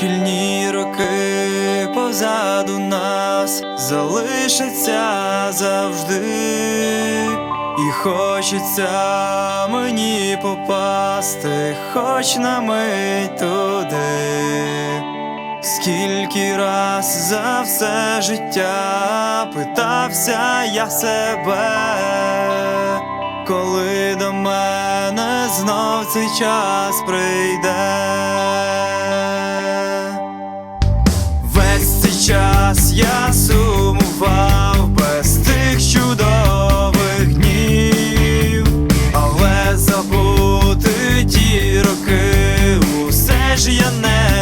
Шкільні роки позаду нас залишаться завжди, і хочеться мені попасти, хоч на мить туди. Скільки раз за все життя питався я себе, коли до мене знов цей час прийде. Ж я не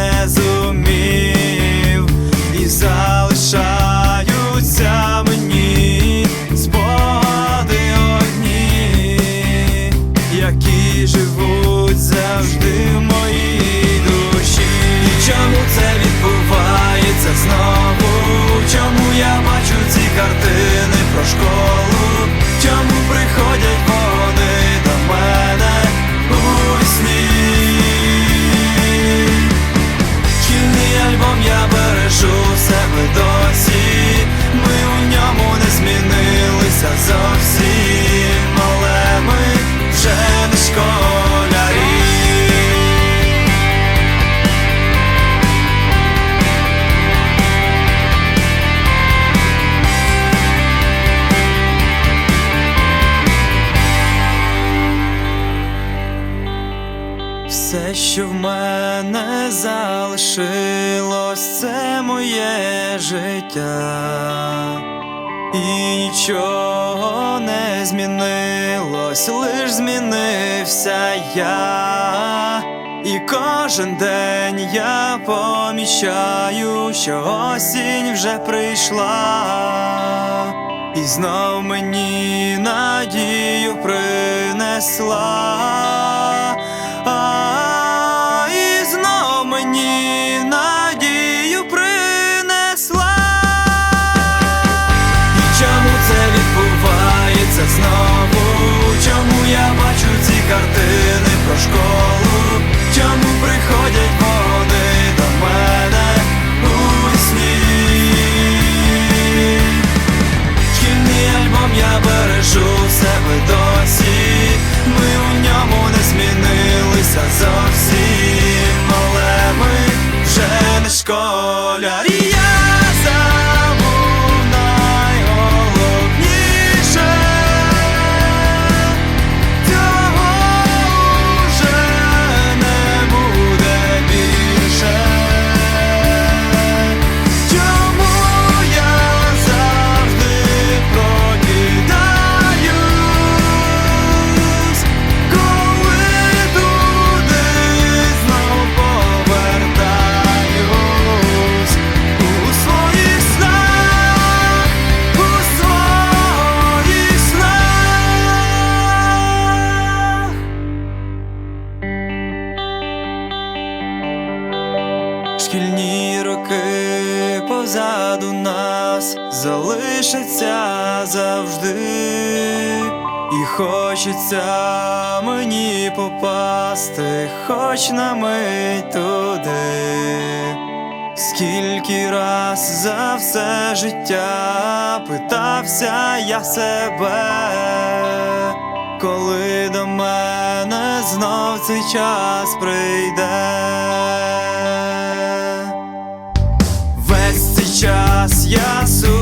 Шкільний я бережу себе досі. Все, що в мене залишилось, це моє життя, і нічого не змінилось, лиш змінився я. І кожен день я помічаю, що осінь вже прийшла, і знов мені надію принесла. Знов не позаду нас залишаться завжди, і хочеться мені попасти, хоч на мить туди. Скільки раз за все життя питався я себе, коли до мене знов цей час прийде. E yasu